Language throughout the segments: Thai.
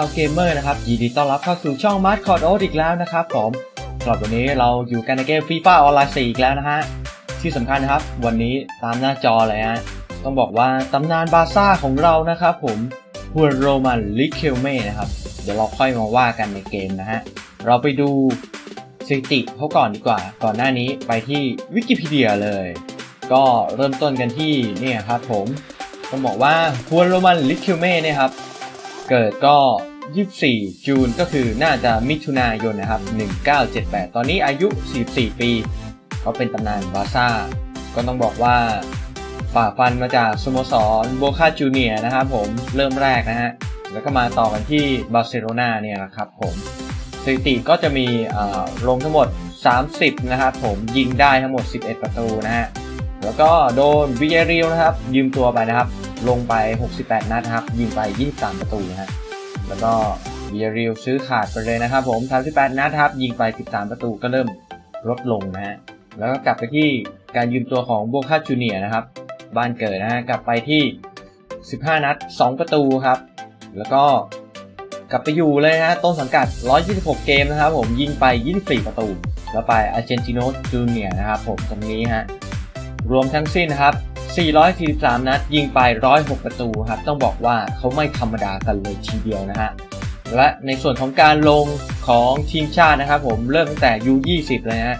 ชาวเกมเมอร์นะครับยินดีต้อนรับเข้าสู่ช่องมาร์คคอร์ดโออีกแล้วนะครับผมสำหรับวันนี้เราอยู่กันในเกมฟีฟ่าออนไลน์4อีกแล้วนะฮะที่สำคัญนะครับ วันนี้ตามหน้าจอเลยฮะต้องบอกว่าตำนานบาซ่าของเรานะครับผมฮวนโรมันลิเคลเม่นะครับ เดี๋ยวเราค่อยมาว่ากันในเกมนะฮะ เราไปดูสถิติเขาก่อนดีกว่า ก่อนหน้านี้ไปที่วิกิพีเดียเลย ก็เริ่มต้นกันที่เนี่ยครับผมต้องบอกว่าฮวนโรมันลิเคลเม่เนี่ยครับ เกิดก็ 24 จูนก็คือน่าจะมิถุนายนนะครับ 1978 ตอนนี้อายุ 44 ปี เขาเป็นตำนานบาซ่า ก็ต้องบอกว่าฝ่าฟันมาจากสโมสรโบคาจูเนียนะครับผมเริ่มแรกนะฮะ แล้วก็มาต่อกันที่บาร์เซโลนาเนี่ยนะครับผมสถิติก็จะมีอ่าลงทั้งหมด 30 นะครับผมยิงได้ทั้งหมด 11 ประตูนะฮะ แล้วก็โดนวิเอริลนะครับ ยืมตัวไปนะครับ ลงไป 68 นัดนะครับ ยิงไป 23 ประตูนะฮะ แล้วก็วิเอริลซื้อขาดไปเลยนะครับผม 38 นัดครับ ยิงไป 13 ประตูก็เริ่มลดลงนะฮะ แล้วก็กลับไปที่การยืมตัวของโบคาจูเนียนะครับ บ้านเกิดนะฮะ กลับไปที่ 15 นัด 2 ประตูครับ แล้วก็กลับไปอยู่เลยนะฮะ ต้นสังกัด 126 เกมนะครับผม ยิงไป 24 ประตู แล้วไปอาร์เจนติโนจูเนียนะครับผมตรงนี้ฮะ รวมทั้งสิ้นนะครับ 443 นัด ยิงไป 106 ประตูครับ ต้องบอกว่าเขาไม่ธรรมดากันเลยทีเดียวนะฮะ และในส่วนของการลงของทีมชาตินะครับผมเริ่มตั้งแต่ U20 เลยนะฮะ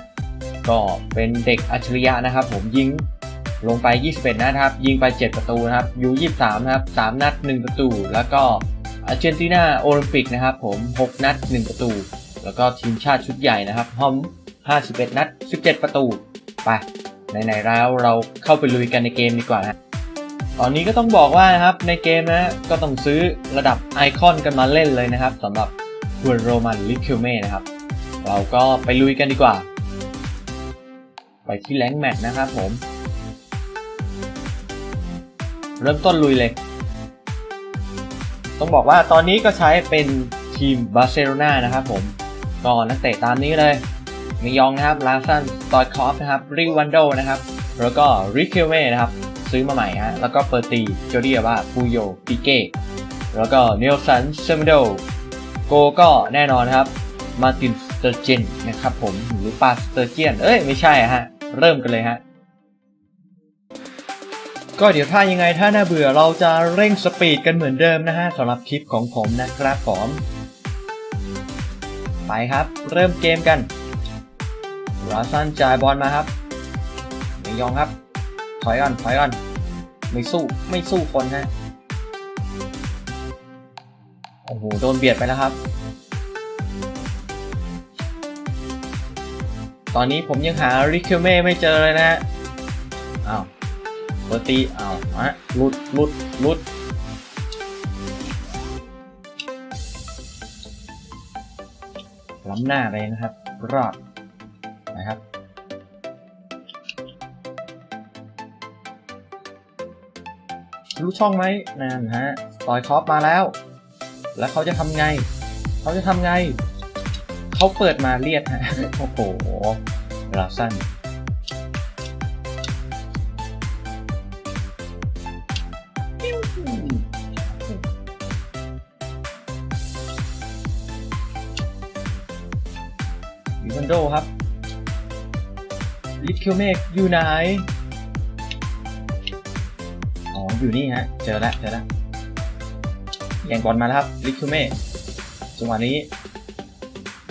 ก็เป็นเด็กอัจฉริยะนะครับผมยิงลงไป 21 นัดครับ ยิงไป 7 ประตูนะครับ U23 นะครับ 3 นัด 1 ประตู แล้วก็อาร์เจนตินาโอลิมปิกนะครับผม 6 นัด 1 ประตู แล้วก็ทีมชาติชุดใหญ่นะครับ ฮอม 51 นัด 17 ประตู ไป ไหนๆแล้วเราเข้าไปลุยกันในเกมดีกว่านะตอนนี้ก็ต้องบอกว่านะครับในเกมนะก็ต้องซื้อระดับไอคอนกันมาเล่นเลยนะครับสำหรับฮวนโรมันลิคิวเม่นะครับ เราก็ไปลุยกันดีกว่า ไปที่แรงแมตช์นะครับผม เริ่มต้นลุยเลย ต้องบอกว่าตอนนี้ก็ใช้เป็นทีมบาร์เซโลนานะครับผม ก็นักเตะตามนี้เลย มียองนะครับลาซันตอยคอฟนะครับริวันโดนะครับแล้วก็ริเคลเม่นะครับซื้อมาใหม่ฮะแล้วก็เปอร์ตีโจเดียว่าปูโยปิเก้แล้วก็เนลสันเซมโดโกก็แน่นอนครับมาตินสเตอร์เจนนะครับผมหรือปาสเตอร์เจียนเอ้ยไม่ใช่ฮะเริ่มกันเลยฮะก็เดี๋ยวถ้ายังไงถ้าน่าเบื่อเราจะเร่งสปีดกันเหมือนเดิมนะฮะสำหรับคลิปของผมนะครับผมไปครับ เริ่มเกมกัน ราซันจ่ายบอลมาครับเมยองครับ ถอยก่อนถอยก่อนไม่สู้ไม่สู้คนฮะโอ้โหโดนเบียดไปแล้วครับ ตอนนี้ผมยังหาริคิวเม่ไม่เจอเลยนะฮะอ้าวเบอร์ตีอ้าวฮะลุดลุดลุดล้ำหน้าไปนะครับ รอดนะครับ รู้ช่องไหมนั่นฮะต่อยคอปมาแล้ว แล้วเขาจะทำไง เขาจะทำไง เขาเปิดมาเลียดฮะ โอ้โหลาสั้นวิวันโดครับลิทคิวเมกอยู่ไหน อยู่นี่ฮะ เจอแล้วเจอแล้วแย่งบอลมาแล้วครับลิคิวเมกจังหวะนี้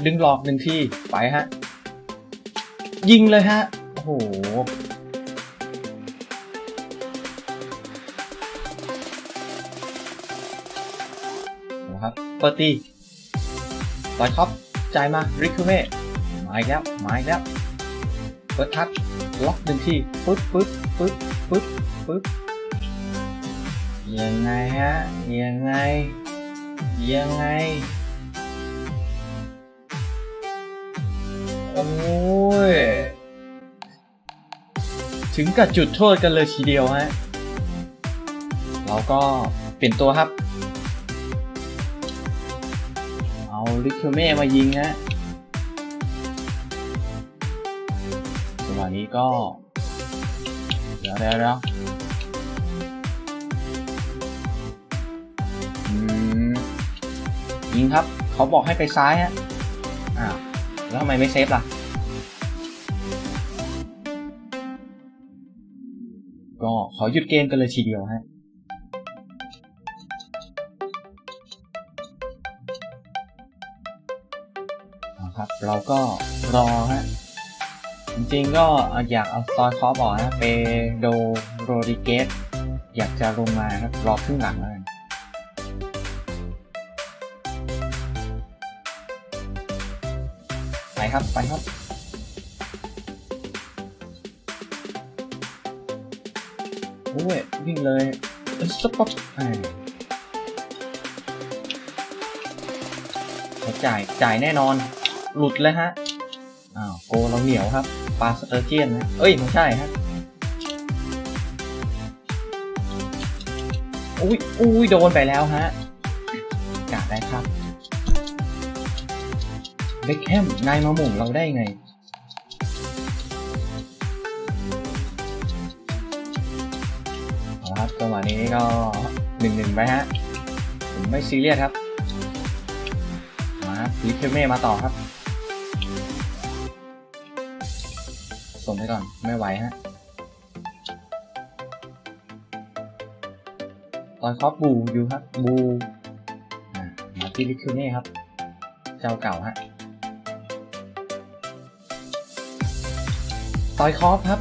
ดึงหลอกหนึ่งทีไปฮะ ยิงเลยฮะ โอ้โหนะครับเปิดตีต่อยท็อปจ่ายมาริคูเม่มาอีกแล้วมาอีกแล้วเปิดทัดล็อกหนึ่งทีปึ๊บปึ๊บปึ๊บปึ๊บปึ๊บ ยังไงฮะ ยังไง ยังไง โอ้ย ถึงกับจุดโทษกันเลยทีเดียวฮะ เราก็เปลี่ยนตัวครับ เอาลิคิวเม่มายิงฮะจังหวะนี้ก็ เดี๋ยวเดี๋ยว ยิงครับ เขาบอกให้ไปซ้ายฮะอ้าวแล้วทำไมไม่เซฟล่ะ ก็ขอหยุดเกมกันเลยทีเดียวฮะครับเราก็รอฮะจริงๆก็อยากเอาสตอยคอฟออกนะเปโดโรดิเกสอยากจะลงมาครับรอครึ่งหลังแล้วกัน ครับไปครับโอ้ยวิ่งเลยสปอตอ่าเขาจ่ายจ่ายแน่นอน หลุดเลยฮะอ้าวโกเราเหนียวครับปลาสเตอร์เจียนนะเอ้ยไม่ใช่ฮะอุ้ยอุ้ยโดนไปแล้วฮะกาดได้ครับ เบคแฮมนายมาหม่งเราได้ไงเอาละครับจังหวะนี้ก็หนึ่งหนึ่งไปฮะ ผมไม่ซีเรียสครับ มาลิเทเม่มาต่อครับ ส่งไปก่อน ไม่ไหวฮะตอนคอปบูอยู่ครับบูมาที่ลิคิวเน่ครับ เจ้าเก่าฮะ ตอยคอฟครับ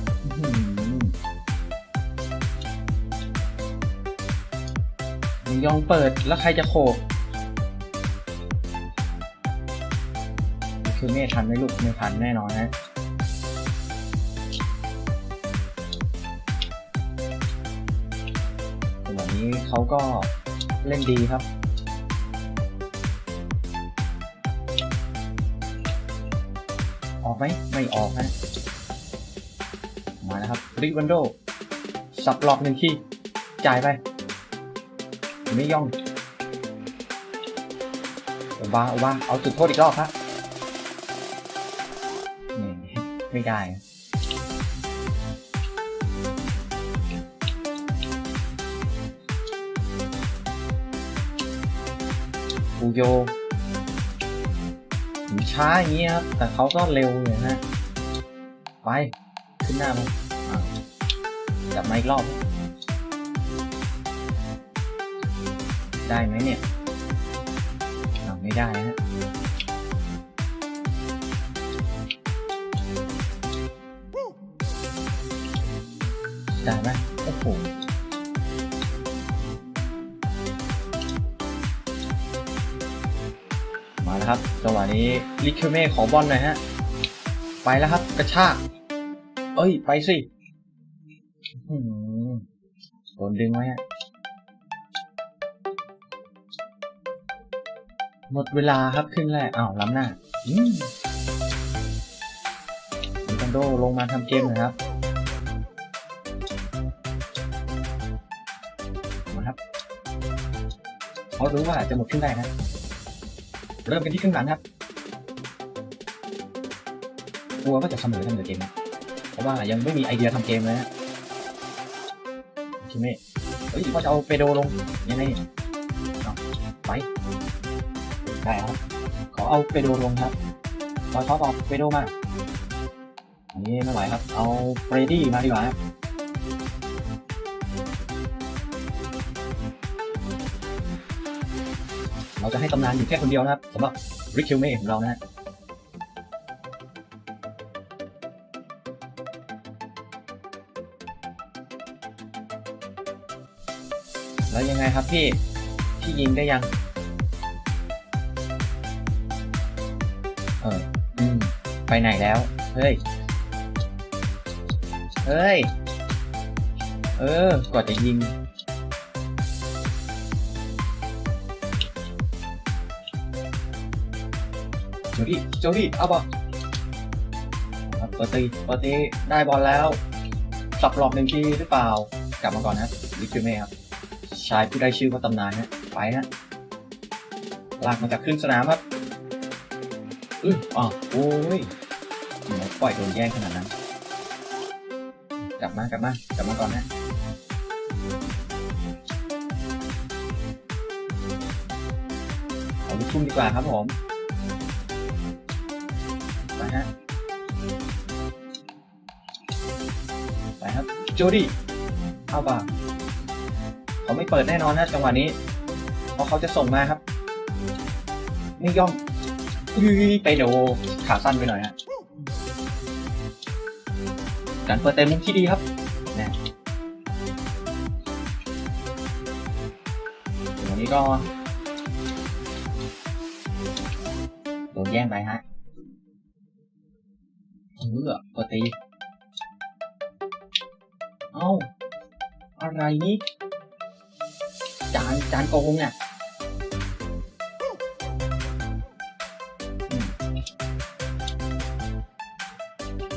ยองเปิดแล้วใครจะโขกคิวเน่ทันไหมลูกไม่ทันแน่นอนฮะวันนี้เขาก็เล่นดีครับออกไหมไม่ออกนะ ครับริวันโดสับหลอกหนึ่งที่จ่ายไปไม่ย่องเอาวางเอาวางเอาจุดโทษอีกรอบครับไม่ได้ปูโยผมช้าอย่างนี้ครับ แต่เขาก็เร็วเลยนะ ไป ขึ้นหน้ามา จับมาอีกรอบ ได้ไหมเนี่ยอ้าไม่ได้ฮะได้ไหมโอ้โหมาแล้วครับจังหวะนี้ลิคิวเม่ขอบอลหน่อยฮะ ไปแล้วครับ กระชาก เอ้ย ไปสิ โดนดึงไว้ฮะหมดเวลาครับครึ่งแรกอ้าวล้ำหน้าอืมมิคันโดลงมาทำเกมหน่อยครับมาครับเขารู้ว่าจะหมดครึ่งแรกนะ เริ่มกันที่ครึ่งหลังครับกลัวว่าจะเสมอเสมอเกม เพราะว่ายังไม่มีไอเดียทำเกมเลยนะ ใช่เฮ้ยว่าจะเอาเปโดลงยังไงเนี่ยไปได้ครับ ขอเอาเปโดลงครับขอท็อปเอาเปโดมาอันนี้ไม่ไหวครับ เอาเฟรดี้มาดีกว่าครับเราจะให้ตำนานอยู่แค่คนเดียวนะครับสำหรับริคิวเม่ของเรานะฮะ ยังไงครับพี่ พี่ยิงได้ยัง เอออืมไปไหนแล้ว เฮ้ย เฮ้ย เออก่อนจะยิง โจดี้โจดี้เอาบอลครับปกติปกติได้บอลแล้วสับหลอกหนึ่งทีหรือเปล่า กลับมาก่อนนะครับลิคิวเม่ครับ ชายผู้ได้ชื่อว่าตำนานฮะไปฮะลากมาจากขึ้นสนามครับอืออ๋อโอ้ยหมปล่อยโดนแย่งขนาดนั้น กลับมากลับมากลับมาก่อนฮะเอาลิคิชุมดีกว่าครับผมไปฮะไปครับโจดี้เอาบ่า เขาไม่เปิดแน่นอนนะจังหวะนี้ เพราะเขาจะส่งมาครับ ไม่ย่อมไปโดขาสั้นไปหน่อยฮะการเปิดเต็มมุมที่ดีครับนี่วันนี้ก็โดนแย่งไปฮะเออเปิดตีเอ้าอะไรนี่ จานจานโกงเนี่ย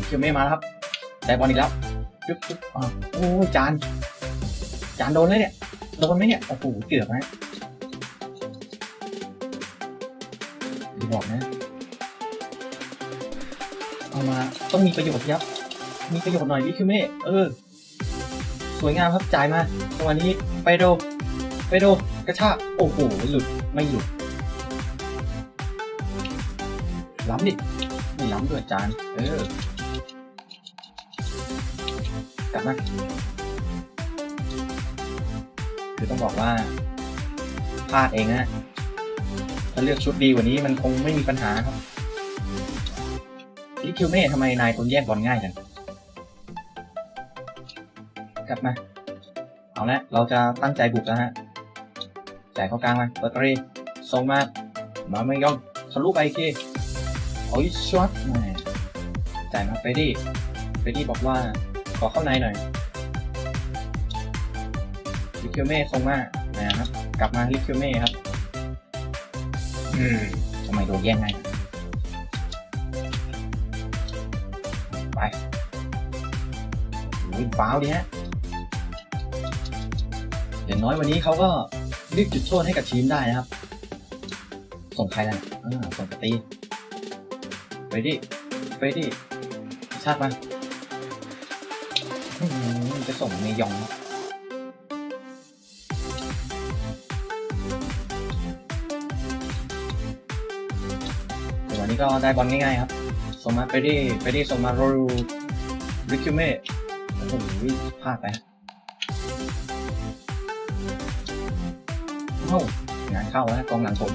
คิวเม่มาแล้วครับได้บอลอีกแล้วจุ๊บจุ๊บอ่าโอ้ยจาน จานโดนเลยเนี่ย โดนไหมเนี่ย โอ้โห เกือบนะอย่าบอกนะ เอามา ต้องมีประโยชน์ครับ มีประโยชน์หน่อยดิคิวเม่ เออ สวยงามครับ จ่ายมาจังหวะนี้ไปโด ไปโดกระชากโอ้โหหลุดไม่หลุดล้ำดิไม่ล้ำด้วยจานเออกลับมาคือต้องบอกว่าพลาดเองนะถ้าเลือกชุดดีกว่านี้มันคงไม่มีปัญหาครับนี่คิวเม่ทำไมนายคนแย่งบอลง่ายจังกลับมา เอาละเราจะตั้งใจบุกแล้วฮะ จ่ายเข้ากลางมาเปิดตรีส่งมามาไม่ยองทะลุไปอีโอ้ยช็อตแหมจ่ายมาเฟรดี้เฟรดี้บอกว่าขอเข้าในหน่อยลิคิวเม่ส่งมานะครับกลับมาลิคิวเม่ครับอืมทำไมโดนแย่งไงไปวิ่งฟ้าวดีฮะอย่างน้อยวันนี้เขาก็ รียกจุดโทษให้กับทีมได้นะครับ ส่งใครล่ะอ่าส่งกตีไปดิไปดิชาติมาอืมจะส่งเมยองวันนี้ก็ได้บอลง่ายๆครับส่งมาไปดิไปดิส่งมาโรรูริคิวเม่โอ้โหพลาดไป เอ้างานเข้าแล้วกองหลังผม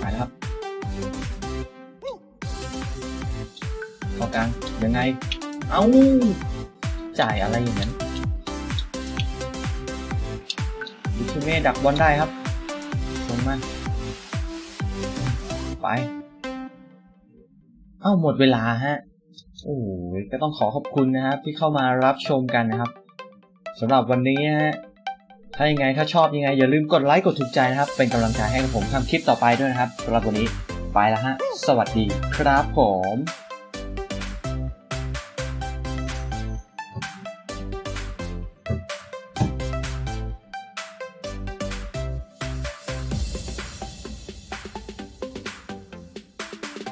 ไปแล้วครับเข้ากลางยังไง เอ้าจ่ายอะไรอย่างนั้นดิคิเม่ดักบอลได้ครับลงมาไป เอ้าหมดเวลาฮะ โอ้ยก็ต้องขอขอบคุณนะครับ ที่เข้ามารับชมกันนะครับสำหรับวันนี้ฮะถ้ายังไงถ้าชอบยังไง อย่าลืมกดไลค์กดถูกใจนะครับ เป็นกำลังใจให้กับผมทำคลิปต่อไปด้วยนะครับสำหรับวันนี้ไปแล้วฮะ สวัสดีครับผม